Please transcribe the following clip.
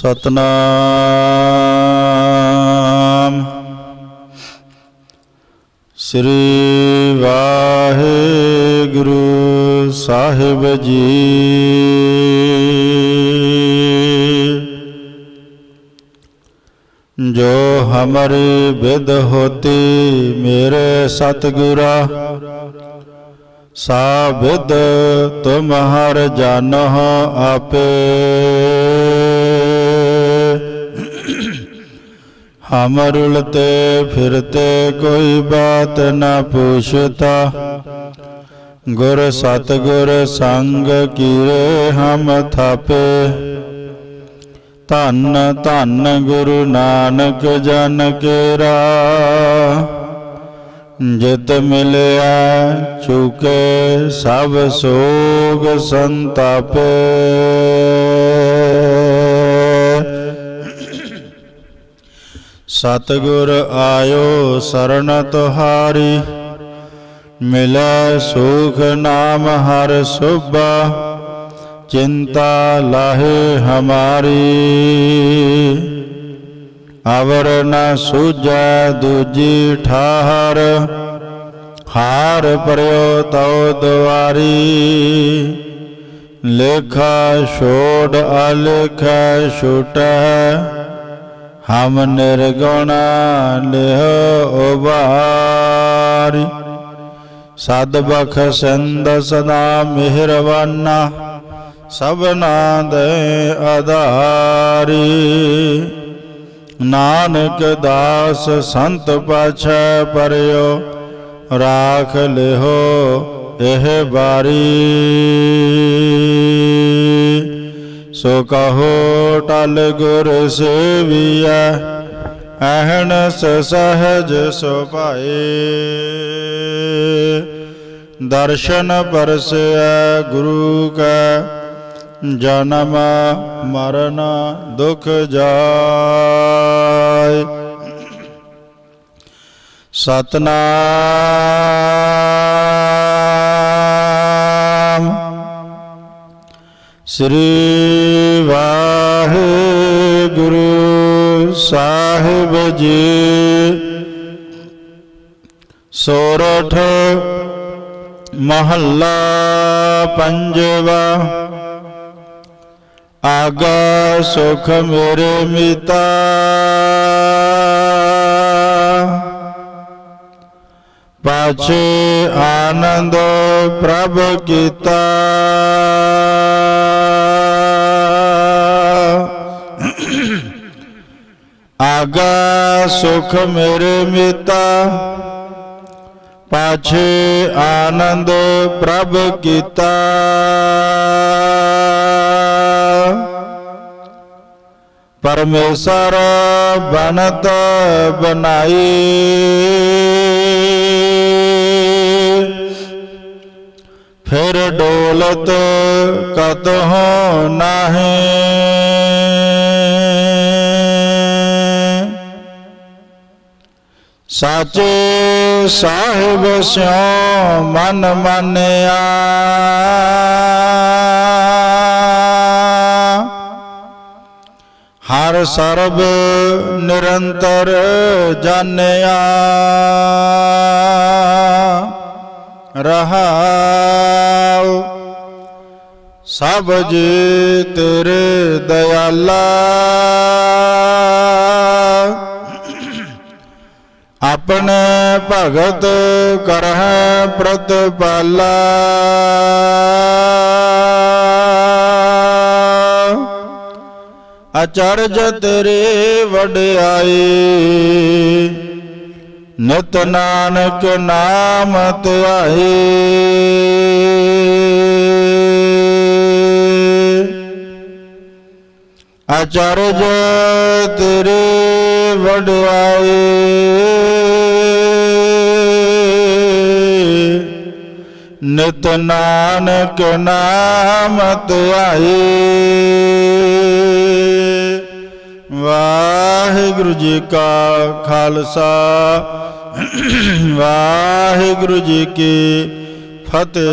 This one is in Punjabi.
ਸਤਨਾਮ। ਸ੍ਰੀ ਵਾਹਿਗੁਰੂ ਸਾਹਿਬ ਜੀ। ਜੋ ਹਮਰੇ ਵਿਦ ਹੋਤੀ ਮੇਰੇ ਸਤਿਗੁਰਾ ਸਾ ਵਿਦ ਤੁਮਹਰ ਜਾਨਹ ਆਪੇ। ਹਮ ਰੁਲਤੇ ਫਿਰਤੇ ਕੋਈ ਬਾਤ ਨਾ ਪੁੱਛਤਾ। ਗੁਰ ਸਤਗੁਰ ਸੰਗ ਕੀਰੇ ਹਮ ਥਾਪੇ। ਧੰਨ ਧੰਨ ਗੁਰੂ ਨਾਨਕ ਜਨ ਕੇਰਾ। ਜਿਤ ਮਿਲਿਆ ਚੁਕੇ ਸਭ ਸੋਗ ਸੰਤਾਪੇ। ਸਤਗੁਰ ਆਇਓ ਸਰਣ ਤੁਹਾਰੀ, ਮਿਲੈ ਸੁਖ ਨਾਮ ਹਰ ਸੁਭਾ, ਚਿੰਤਾ ਲਾਹੇ ਹਮਾਰੀ। ਅਵਰ ਨ ਸੂਝੈ ਦੂਜੀ ਠਾਹਰ। ਹਾਰ ਪਰਿਓ ਤਉ ਦੁਆਰੀ ਲੇਖਾ ਛੋੜ ਅਲੇਖਾ ਛੁਟੈ। ਹਮ ਨਿਰਗੁਣ ਲਿਹ ਉਬਾਰੀ। ਸਦ ਬਖ ਸੰਦ ਸਦਾ ਮਿਹਰਵਾਨਾ ਸਭਨਾ ਦੇ ਆਧਾਰੀ। ਨਾਨਕ ਦਾਸ ਸੰਤ ਪਾਛੈ ਪਰਿਓ, ਰਾਖ ਲਿਹੋ ਇਹ ਬਾਰੀ ਸੋ ਕਹੋ ਟਲ ਗੁਰ ਸੇਵੀਐ ਅਹਨਸ ਸਹਜ ਸੁਭਾਏ ਦਰਸ਼ਨ ਪਰਸੈ ਗੁਰੂ ਕਾ ਜਨਮ ਮਰਨ ਦੁਖ ਜਾਏ। ਸਤਨਾਮ। ਸ੍ਰੀ ਵਾਹਿਗੁਰੂ ਸਾਹਿਬ ਜੀ। ਸੋਰਠ ਮਹੱਲਾ ਪੰਜਵਾ ਆਗਾ ਸੁਖ ਮੇਰੇ ਮਿਤਾ। ਪਾਛੇ ਆਨੰਦ ਪ੍ਰਭ ਕੀਤਾ। ਆਗਾ ਸੁਖ ਮੇਰੇ ਮਿਤਾ। पाछे आनंद प्रभ किता। परमेश्वर बनत बनाई। फिर डोलत कतह नहीं। साचे ਸਾਹਿਬ ਸਿਉ ਮਨ ਮੰਨਿਆ। ਹਰ ਸਰਬ ਨਿਰੰਤਰ ਜਾਣਿਆ ਰਹਾਉ ਸਭ ਜੀ ਤੇਰੇ ਦਇਆਲਾ। ਆਪਣੇ ਭਗਤ ਕਰਹਿ ਪ੍ਰਤਪਾਲਾ। ਅਚਰਜ ਤੇਰੇ ਵਡਿਆਈ। ਨਿਤ ਨਾਨਕ ਨਾਮ ਧਿਆਏ ਅਚਰਜ ਤੇਰੇ ਵਡਿਆਈ ਨਿਤ ਨਾਨਕ ਨਾਮ ਧਿਆਏ। ਵਾਹਿਗੁਰੂ ਜੀ ਕਾ ਖਾਲਸਾ। ਵਾਹਿਗੁਰੂ ਜੀ ਕੀ ਫਤਿਹ।